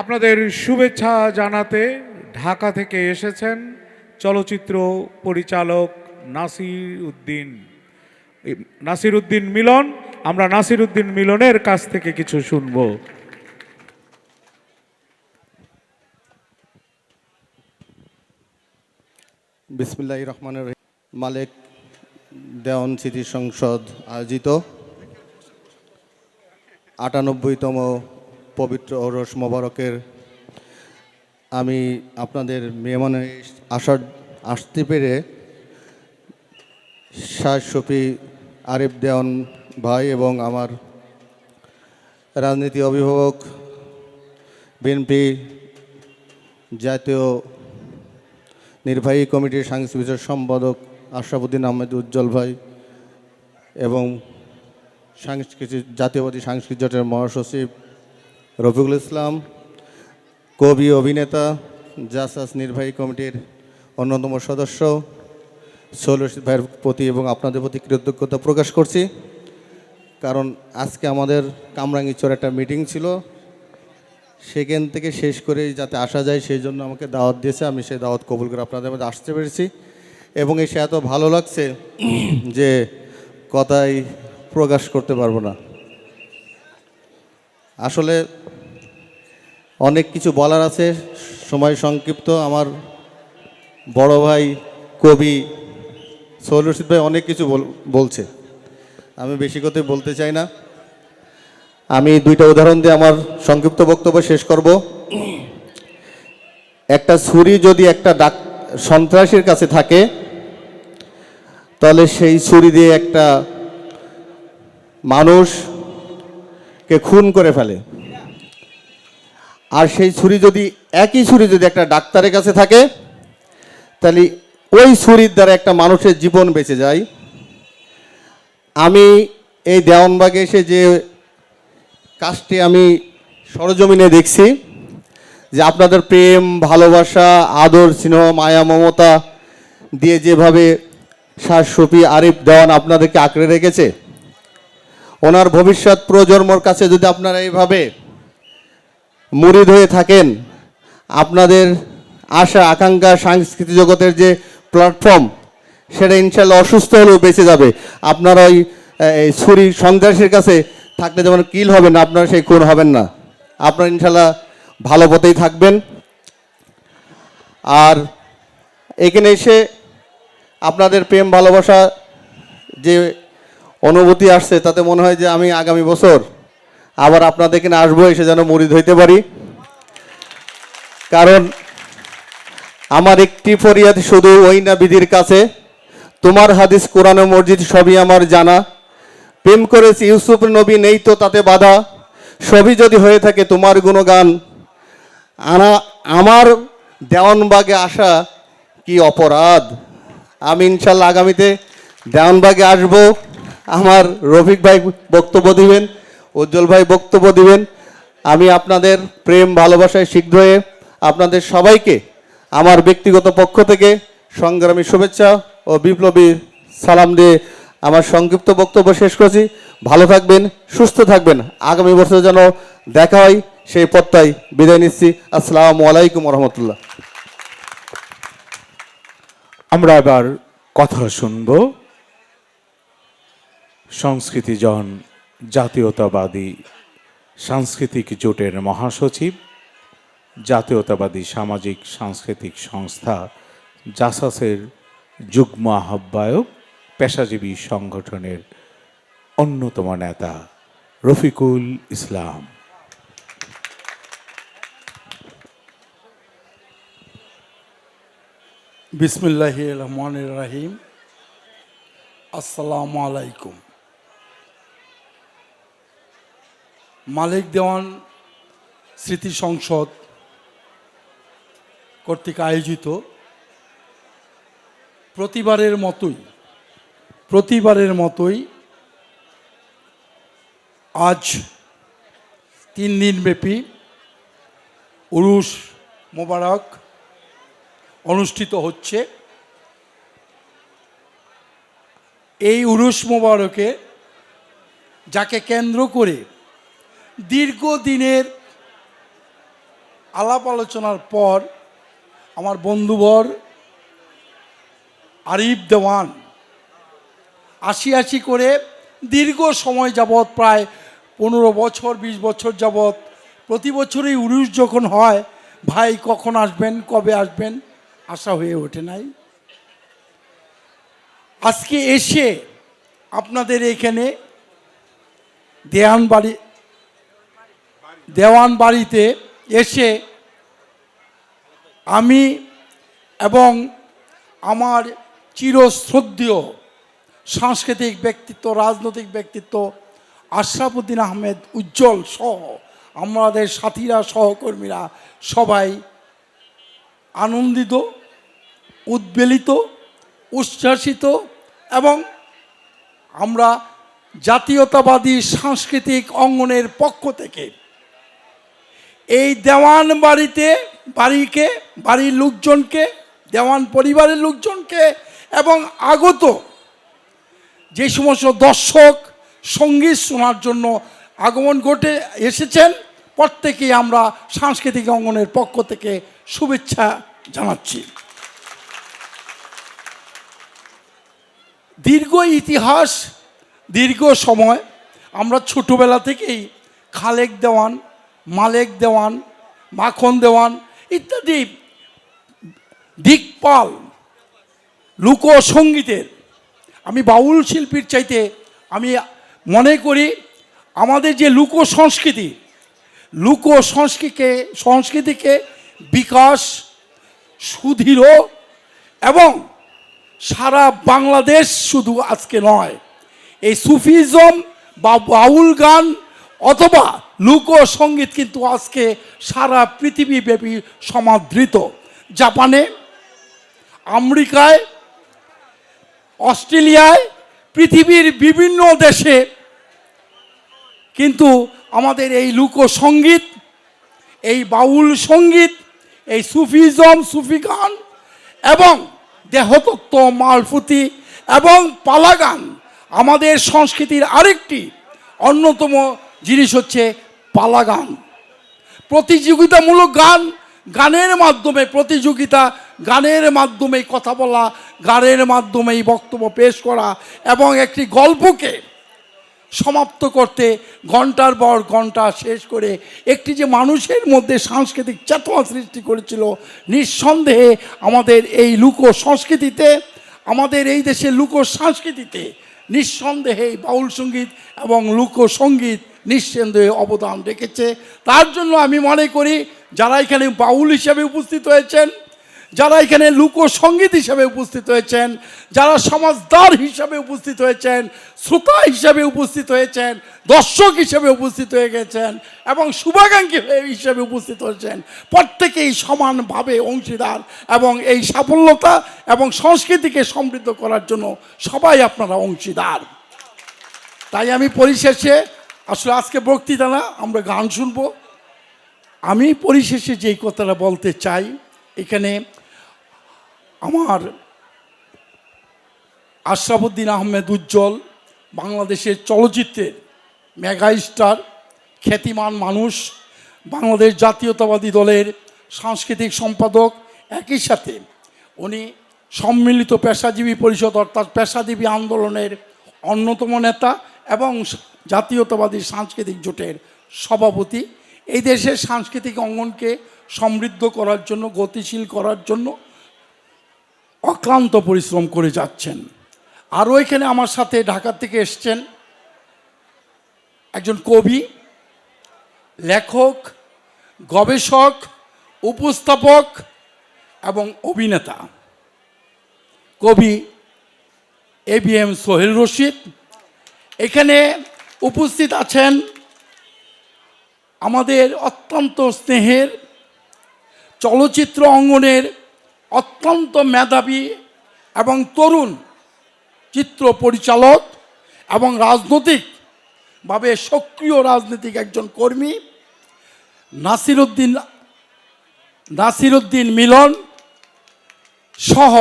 আপনাদের শুভেচ্ছা জানাতে ঢাকা থেকে এসেছেন চলচ্চিত্র পরিচালক নাসির উদ্দিন নাসির উদ্দিন মিলন, আমরা নাসির উদ্দিন মিলনের কাছ থেকে কিছু শুনব। বিসমিল্লাহ রহমান মালেক দেওয়ান স্মৃতি সংসদ আয়োজিত আটানব্বইতম পবিত্র ওরস মোবারকের আমি আপনাদের মেহমানে আসার, আসতে পেরে শাহ শফি আরিফ দেওয়ান ভাই এবং আমার রাজনীতি অভিভাবক বিএনপি জাতীয় নির্বাহী কমিটির সাংস্কৃতিক সম্পাদক আশরাফুদ্দিন আহমেদ উজ্জ্বল ভাই এবং সাংস্কৃতিক জাতীয়বাদী সাংস্কৃতিক জোটের মহাসচিব রফিকুল ইসলাম, কবি, অভিনেতা, জাসাস নির্বাহী কমিটির অন্যতম সদস্য সৌলশিত ভাইয়ের প্রতি এবং আপনাদের প্রতি কৃতজ্ঞতা প্রকাশ করছি। কারণ আজকে আমাদের কামরাঙ্গিচর একটা মিটিং ছিল। সেখান থেকে শেষ করে যাতে আসা যায়, সেই জন্য আমাকে দাওয়াত দিয়েছে। আমি সেই দাওয়াত কবুল করে আপনাদের মধ্যে আসতে পেরেছি। এবং এসে এত ভালো লাগছে যে কথাই প্রকাশ করতে পারব না। আসলে অনেক কিছু বলার আছে। সময় সংক্ষিপ্ত। আমার বড় ভাই কবি সৌর রশিদ ভাই অনেক কিছু বল- বলছে। আমি বেশি কথা বলতে চাই না। আমি দুইটা উদাহরণ দিয়ে আমার সংক্ষিপ্ত বক্তব্য শেষ করব। একটা ছুরি যদি একটা ডাক সন্ত্রাসীর কাছে থাকে, তাহলে সেই ছুরি দিয়ে একটা মানুষকে খুন করে ফেলে। আর সেই ছুরি যদি, একই ছুরি যদি একটা ডাক্তারের কাছে থাকে, তাহলে ওই ছুরির দ্বারা একটা মানুষের জীবন বেঁচে যায়। আমি এই দেওয়ানবাগে এসে যে কাজটি আমি সরজমিনে দেখছি, যে আপনাদের প্রেম, ভালোবাসা, আদর, স্নেহ, মায়া, মমতা দিয়ে যেভাবে শাহ শফি আরিফ দেওয়ান আপনাদেরকে আঁকড়ে রেখেছে ওনার ভবিষ্যৎ প্রজন্মর কাছে যদি আপনারা এইভাবে মুরিদ হয়ে থাকেন, আপনাদের আশা, আকাঙ্ক্ষা, সাংস্কৃতিক জগতের যে প্ল্যাটফর্ম সেটা ইনশাল্লাহ অসুস্থ হলেও বেঁচে যাবে। আপনারা ওই ছুরি সন্ত্রাসীর কাছে থাকলে যেমন কিল হবেন, আপনারা সেই খুন হবেন না। আপনারা ইনশাল্লাহ ভালো পথেই থাকবেন। আর এখানে এসে আপনাদের প্রেম, ভালোবাসা যে অনুভূতি আসছে, তাতে মনে হয় যে আমি আগামী বছর আবার আপনাদের এখানে আসব, এসে যেন মরিদ ধইতে পারি। কারণ আমার একটি ফরিয়াদ শুধু ওই না বিধির কাছে, তোমার হাদিস কোরআন মসজিদ সবই আমার জানা। প্রেম করেছি, ইউসুফ নবী নেই তো তাতে বাধা। সবই যদি হয়ে থাকে তোমার গুণগান। আনা, আমার দেওয়ানবাগে আসা কি অপরাধ? আমি ইনশাল্লাহ আগামীতে দেওয়ানবাগে আসব। আমার রফিক ভাই বক্তব্য দিবেন, উজ্জ্বল ভাই বক্তব্য দিবেন। আমি আপনাদের প্রেম, ভালোবাসায় হয়ে আপনাদের সবাইকে আমার ব্যক্তিগত পক্ষ থেকে সংগ্রামী শুভেচ্ছা ও বিপ্লবী সালাম দিয়ে আমার সংক্ষিপ্ত বক্তব্য শেষ করছি। ভালো থাকবেন, সুস্থ থাকবেন। আগামী বছর যেন দেখা হয়, সেই পথটাই বিদায় নিচ্ছি। আসসালামু আলাইকুম রহমতুল্লাহ আমরা এবার কথা শুনব সংস্কৃতিজন জাতীয়তাবাদী সাংস্কৃতিক জোটের মহাসচিব, জাতীয়তাবাদী সামাজিক সাংস্কৃতিক সংস্থা জাসাসের যুগ্ম আহ্বায়ক, পেশাজীবী সংগঠনের অন্যতম নেতা রফিকুল ইসলাম। বিসমুল্লাহ রহমান রাহিম। আসসালামু আলাইকুম। মালিক দেওয়ান স্মৃতি সংসদ কর্তৃক আয়োজিত। প্রতিবারের মতোই প্রতিবারের মতোই আজ তিন দিনব্যাপী উরুস মোবারক অনুষ্ঠিত হচ্ছে। এই উরুস মোবারকে যাকে কেন্দ্র করে দীর্ঘদিনের আলাপ আলোচনার পর আমার বন্ধুবর আরিফ দেওয়ান আশি আশি করে দীর্ঘ সময় যাবৎ প্রায় পনেরো বছর, বিশ বছর যাবৎ প্রতি বছরই উরুষ যখন হয়, ভাই কখন আসবেন, কবে আসবেন, আশা হয়ে ওঠে নাই। আজকে এসে আপনাদের এখানে দেওয়ান বাড়ি দেওয়ান বাড়িতে এসে আমি এবং আমার চিরশ্রদ্ধেয় সাংস্কৃতিক ব্যক্তিত্ব, রাজনৈতিক ব্যক্তিত্ব আশরাফুদ্দিন আহমেদ উজ্জ্বল সহ আমাদের সাথীরা, সহকর্মীরা সবাই আনন্দিত, উদ্বেলিত, উচ্ছ্বাসিত এবং আমরা জাতীয়তাবাদী সাংস্কৃতিক অঙ্গনের পক্ষ থেকে এই দেওয়ান বাড়িতে, বাড়িকে, বাড়ির লোকজনকে, দেওয়ান পরিবারের লোকজনকে এবং আগত যে সমস্ত দর্শক সংগীত শোনার জন্য আগমন ঘটে এসেছেন, প্রত্যেকেই আমরা সাংস্কৃতিক অঙ্গনের পক্ষ থেকে শুভেচ্ছা জানাচ্ছি। দীর্ঘ ইতিহাস, দীর্ঘ সময়, আমরা ছোটোবেলা থেকেই খালেক দেওয়ান মালেক দেওয়ান, মাখন দেওয়ান, ইত্যাদি দিকপাল লোকসঙ্গীতের। আমি বাউল শিল্পীর চাইতে আমি মনে করি আমাদের যে লোক সংস্কৃতি লোক সংস্কৃতিকে সংস্কৃতিকে বিকাশ, সুদৃঢ় এবং সারা বাংলাদেশ শুধু আজকে নয়, এই সুফিজম বা বাউল গান অথবা লোকসঙ্গীত কিন্তু আজকে সারা পৃথিবীব্যাপী সমাদৃত। জাপানে, আমেরিকায়, অস্ট্রেলিয়ায়, পৃথিবীর বিভিন্ন দেশে কিন্তু আমাদের এই লোকসঙ্গীত এই বাউল সংগীত, এই সুফিজম সুফি গান এবং দেহতত্ত্ব, মালফুতি এবং পালাগান আমাদের সংস্কৃতির আরেকটি অন্যতম জিনিস হচ্ছে পালাগান। প্রতিযোগিতামূলক গান, গানের মাধ্যমে, প্রতিযোগিতা গানের মাধ্যমে কথা বলা, গানের মাধ্যমেই বক্তব্য পেশ করা এবং একটি গল্পকে সমাপ্ত করতে ঘণ্টার পর ঘণ্টা শেষ করে একটি যে মানুষের মধ্যে সাংস্কৃতিক চেতনা সৃষ্টি করেছিল, নিঃসন্দেহে আমাদের এই লোক সংস্কৃতিতে, আমাদের এই দেশের লোক সংস্কৃতিতে নিঃসন্দেহে বাউল সংগীত এবং লোকসঙ্গীত নিঃসন্দেহে অবদান রেখেছে। তার জন্য আমি মনে করি, যারা এখানে বাউল হিসেবে উপস্থিত হয়েছেন, যারা এখানে লোকসঙ্গীত হিসাবে উপস্থিত হয়েছেন, যারা সমাজদার হিসাবে উপস্থিত হয়েছেন, শ্রোতা হিসাবে উপস্থিত হয়েছেন, দর্শক হিসেবে উপস্থিত হয়ে গেছেন এবং শুভাকাঙ্ক্ষী হিসেবে উপস্থিত হয়েছেন, প্রত্যেকেই সমানভাবে অংশীদার এবং এই সাফল্যতা এবং সংস্কৃতিকে সমৃদ্ধ করার জন্য সবাই আপনারা অংশীদার। তাই আমি পরিশেষে আসলে আজকে বক্তৃতা না, আমরা গান শুনব। আমি পরিশেষে যেই কথাটা বলতে চাই, এখানে আমার আশরাফুদ্দিন আহমেদ উজ্জ্বল, বাংলাদেশের চলচ্চিত্রের মেগা স্টার খ্যাতিমান মানুষ, বাংলাদেশ জাতীয়তাবাদী দলের সাংস্কৃতিক সম্পাদক, একই সাথে উনি সম্মিলিত পেশাজীবী পরিষদ অর্থাৎ পেশাজীবী আন্দোলনের অন্যতম নেতা এবং জাতীয়তাবাদী সাংস্কৃতিক জোটের সভাপতি। এই দেশের সাংস্কৃতিক অঙ্গনকে সমৃদ্ধ করার জন্য, গতিশীল করার জন্য অক্লান্ত পরিশ্রম করে যাচ্ছেন। আরও এখানে আমার সাথে ঢাকা থেকে এসছেন একজন কবি, লেখক, গবেষক, উপস্থাপক এবং অভিনেতা। কবি A B M Sohel Rashid. এখানে উপস্থিত আছেন আমাদের অত্যন্ত স্নেহের চলচ্চিত্র অঙ্গনের অত্যন্ত মেধাবী এবং তরুণ চিত্র পরিচালক এবং রাজনৈতিকভাবে সক্রিয় রাজনৈতিক একজন কর্মী নাসিরুদ্দিন নাসিরুদ্দিন মিলন সহ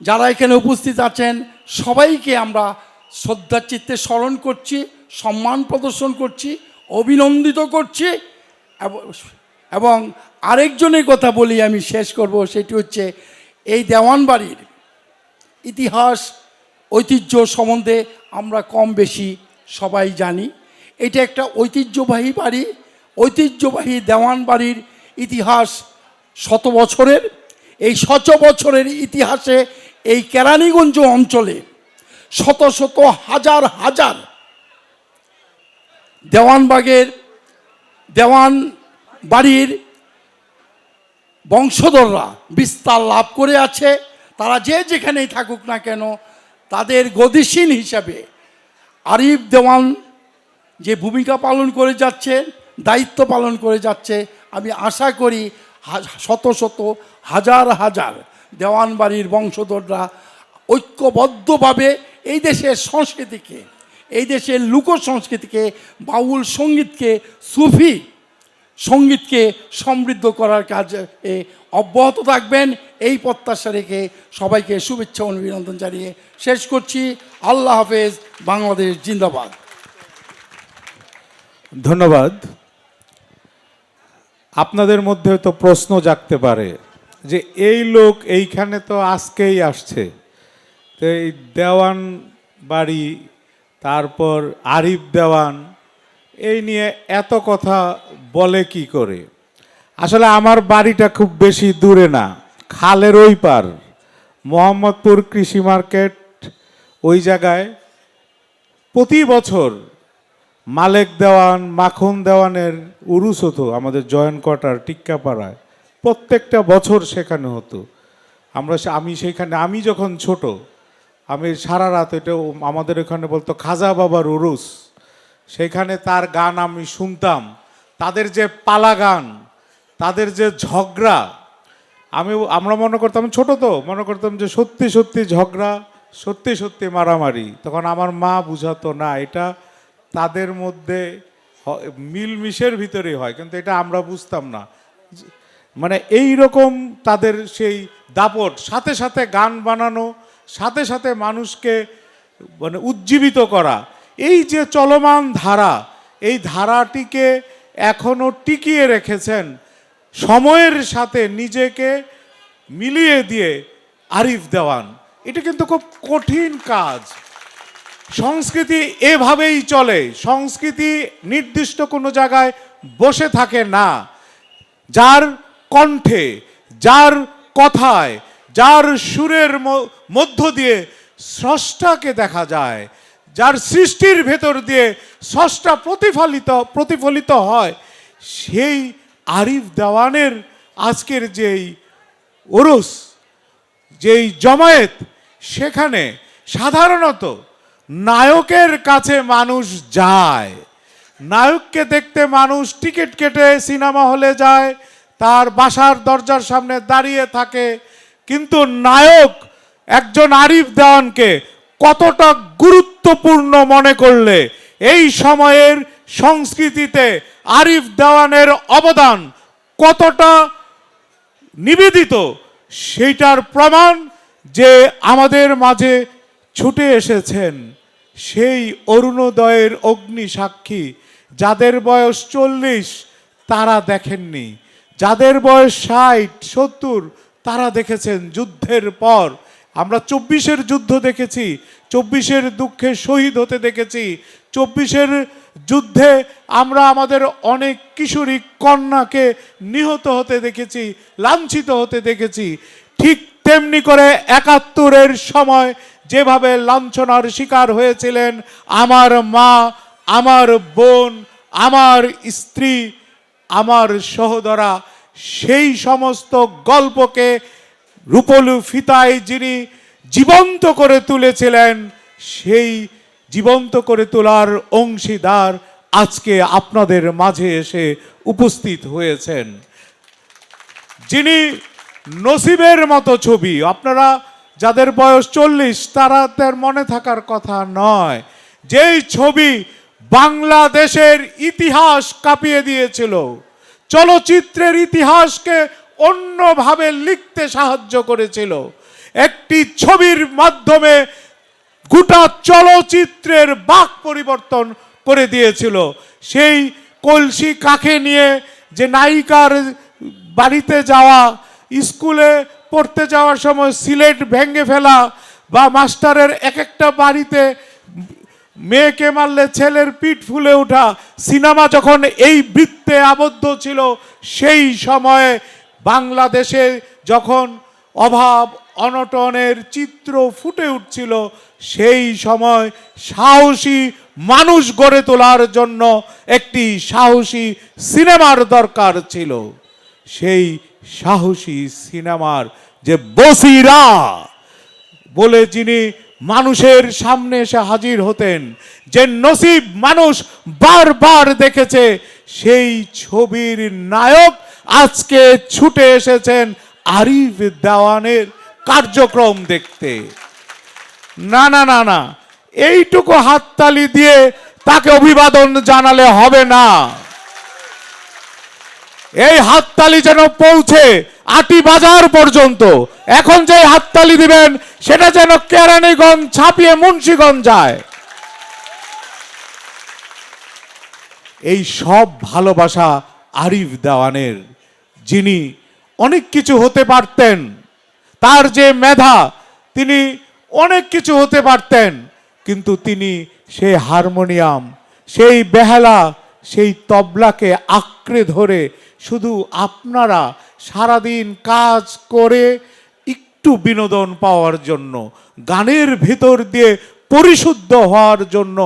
যারা এখানে উপস্থিত আছেন সবাইকে আমরা শ্রদ্ধার চিত্তে স্মরণ করছি। সম্মান প্রদর্শন করছি, অভিনন্দিত করছি, এবং- আরেকজনের কথা বলি আমি শেষ করব, সেটি হচ্ছে এই দেওয়ানবাড়ির ইতিহাস, ঐতিহ্য সম্বন্ধে আমরা কম বেশি সবাই জানি। এটা একটা ঐতিহ্যবাহী বাড়ি, ঐতিহ্যবাহী দেওয়ান বাড়ির ইতিহাস শত বছরের। এই শত বছরের ইতিহাসে এই কেরানীগঞ্জ অঞ্চলে শত শত হাজার হাজার দেওয়ানবাগের দেওয়ান বাড়ির বংশধররা বিস্তার লাভ করে আছে। তারা যে যেখানেই থাকুক না কেন, তাদের গতিশীল হিসাবে আরিফ দেওয়ান যে ভূমিকা পালন করে যাচ্ছে, দায়িত্ব পালন করে যাচ্ছে, আমি আশা করি শত শত হাজার হাজার দেওয়ান বাড়ির বংশধররা ঐক্যবদ্ধভাবে এই দেশের সংস্কৃতিকে এই দেশের লোক সংস্কৃতিকে বাউল সঙ্গীতকে, সুফি সঙ্গীতকে সমৃদ্ধ করার কাজে অব্যাহত থাকবেন। এই প্রত্যাশা রেখে সবাইকে শুভেচ্ছা অভিনন্দন জানিয়ে শেষ করছি। আল্লাহ হাফেজ, বাংলাদেশ জিন্দাবাদ। ধন্যবাদ। আপনাদের মধ্যে তো প্রশ্ন জাগতে পারে যে এই লোক এইখানে তো আজকেই আসছে। তো এই দেওয়ান বাড়ি তারপর আরিফ দেওয়ান, এই নিয়ে এত কথা বলে কি করে? আসলে আমার বাড়িটা খুব বেশি দূরে না, খালের ওই পার, মোহাম্মদপুর কৃষি মার্কেট, ওই জায়গায়। প্রতি বছর মালেক দেওয়ান, মাখন দেওয়ানের উরুস হতো আমাদের জয়েন্ট কোয়ার্টার টিক্কাপাড়ায়। প্রত্যেকটা বছর সেখানে হতো। আমরা আমি সেইখানে, আমি যখন ছোট আমি সারা রাত এটা আমাদের এখানে বলতো, খাজা বাবার উরুস সেখানে তার গান আমি শুনতাম। তাদের যে পালা গান, তাদের যে ঝগড়া, আমি আমরা মনে করতাম ছোট তো, মনে করতাম যে সত্যি সত্যি ঝগড়া, সত্যি সত্যি মারামারি। তখন আমার মা বুঝাতো, না, এটা তাদের মধ্যে মিলমিশের ভিতরেই হয়। কিন্তু এটা আমরা বুঝতাম না। মানে এই রকম তাদের সেই দাপট, সাথে সাথে গান বানানো সাথে সাথে মানুষকে মানে উজ্জীবিত করা। এই যে চলমান ধারা, এই ধারাটিকে এখনও টিকিয়ে রেখেছেন সময়ের সাথে নিজেকে মিলিয়ে দিয়ে আরিফ দেওয়ান। এটা কিন্তু খুব কঠিন কাজ। সংস্কৃতি এভাবেই চলে, সংস্কৃতি নির্দিষ্ট কোনো জায়গায় বসে থাকে না। যার কণ্ঠে, যার কথায় যার সুরের মধ্য দিয়ে স্রষ্টাকে দেখা যায়, যার সৃষ্টির ভেতর দিয়ে স্রষ্টা প্রতিফলিত প্রতিফলিত হয়, সেই আরিফ দেওয়ানের আজকের যেই ওরস, যেই জমায়েত, সেখানে সাধারণত নায়কের কাছে মানুষ যায়। নায়ককে দেখতে মানুষ টিকিট কেটে সিনেমা হলে যায়, তার বাসার দরজার সামনে দাঁড়িয়ে থাকে কিন্তু নায়ক একজন আরিফ দেওয়ানকে কতটা গুরুত্বপূর্ণ মনে করলে এই সময়ের সংস্কৃতিতে আরিফ দেওয়ানের অবদান কতটা নিবেদিত সেইটার প্রমাণ যে আমাদের মাঝে ছুটে এসেছেন সেই অরুণোদয়ের অগ্নি সাক্ষী, যাদের বয়স চল্লিশ, তারা দেখেননি। যাদের বয়স ষাট, সত্তর তারা দেখেছেন যুদ্ধের পর। আমরা চব্বিশের যুদ্ধ দেখেছি, চব্বিশের দুঃখে শহীদ হতে দেখেছি, চব্বিশের যুদ্ধে আমরা আমাদের অনেক কিশোরী কন্যাকে নিহত হতে দেখেছি, লাঞ্ছিত হতে দেখেছি। ঠিক তেমনি করে একাত্তরের সময় যেভাবে লাঞ্ছনার শিকার হয়েছিলেন আমার মা, আমার বোন, আমার স্ত্রী, আমার সহোদরা সেই সমস্ত গল্পকে রূপলু ফিতায় যিনি জীবন্ত করে তুলেছিলেন, সেই জীবন্ত করে তোলার অংশীদার আজকে আপনাদের মাঝে এসে উপস্থিত হয়েছেন। যিনি নসিবের মতো ছবি, আপনারা যাদের বয়স চল্লিশ, তারা তার মনে থাকার কথা নয়, যেই ছবি বাংলাদেশের ইতিহাস কাঁপিয়ে দিয়েছিল। চলচ্চিত্রের ইতিহাসকে অন্যভাবে লিখতে সাহায্য করেছিল। একটি ছবির মাধ্যমে গোটা চলচ্চিত্রের বাক পরিবর্তন করে দিয়েছিল। সেই কলসি কাকে নিয়ে যে নায়িকার বাড়িতে যাওয়া, স্কুলে পড়তে যাওয়ার সময় সিলেট ভেঙে ফেলা বা মাস্টারের এক একটা বাড়িতে মেয়েকে মারলে ছেলের পিঠ ফুলে ওঠা সিনেমা যখন এই বৃত্তে আবদ্ধ ছিল, সেই সময়ে বাংলাদেশে যখন অভাব, অনটনের চিত্র ফুটে উঠছিল, সেই সময় সাহসী মানুষ গড়ে তোলার জন্য একটি সাহসী সিনেমার দরকার ছিল। সেই সাহসী সিনেমার যে বসিরা বলে যিনি মানুষের সামনে এসে হাজির হতেন। যে নসিব মানুষ বারবার দেখেছে, সেই ছবির নায়ক আজকে ছুটে এসেছেন আরিফ দেওয়ানের কার্যক্রম দেখতে। না না না না, এইটুকু হাততালি দিয়ে তাকে অভিবাদন জানালে হবে না। এই হাততালি যেন পৌঁছে আটি বাজার পর্যন্ত। এখন যে হাততালি দিবেন, সেটা যেন কেরানীগঞ্জ ছাপিয়ে মুন্সীগঞ্জ যায়। এই সব ভালোবাসা আরিফ দেওয়ানের, যিনি অনেক কিছু হতে পারতেন, তার যে মেধা, তিনি অনেক কিছু হতে পারতেন, কিন্তু তিনি সেই হারমোনিয়াম, সেই বেহালা, সেই তবলাকে আঁকড়ে ধরে শুধু আপনারা সারাদিন কাজ করে একটু বিনোদন পাওয়ার জন্য, গানের ভিতর দিয়ে পরিশুদ্ধ হওয়ার জন্য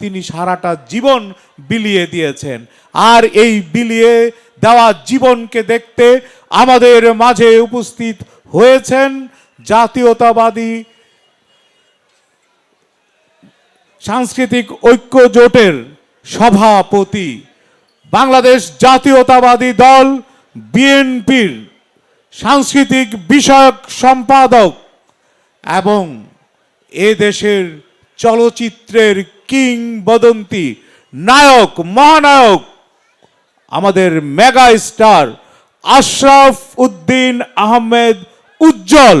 তিনি সারাটা জীবন বিলিয়ে দিয়েছেন। আর এই বিলিয়ে দেওয়া জীবনকে দেখতে আমাদের মাঝে উপস্থিত হয়েছেন জাতীয়তাবাদী সাংস্কৃতিক ঐক্য জোটের সভাপতি বাংলাদেশ জাতীয়তাবাদী দল বিএনপির সাংস্কৃতিক বিষয়ক সম্পাদক এবং এ দেশের চলচ্চিত্রের কিংবদন্তি নায়ক, মহানায়ক, আমাদের মেগা স্টার আশরাফ উদ্দিন আহমেদ উজ্জ্বল।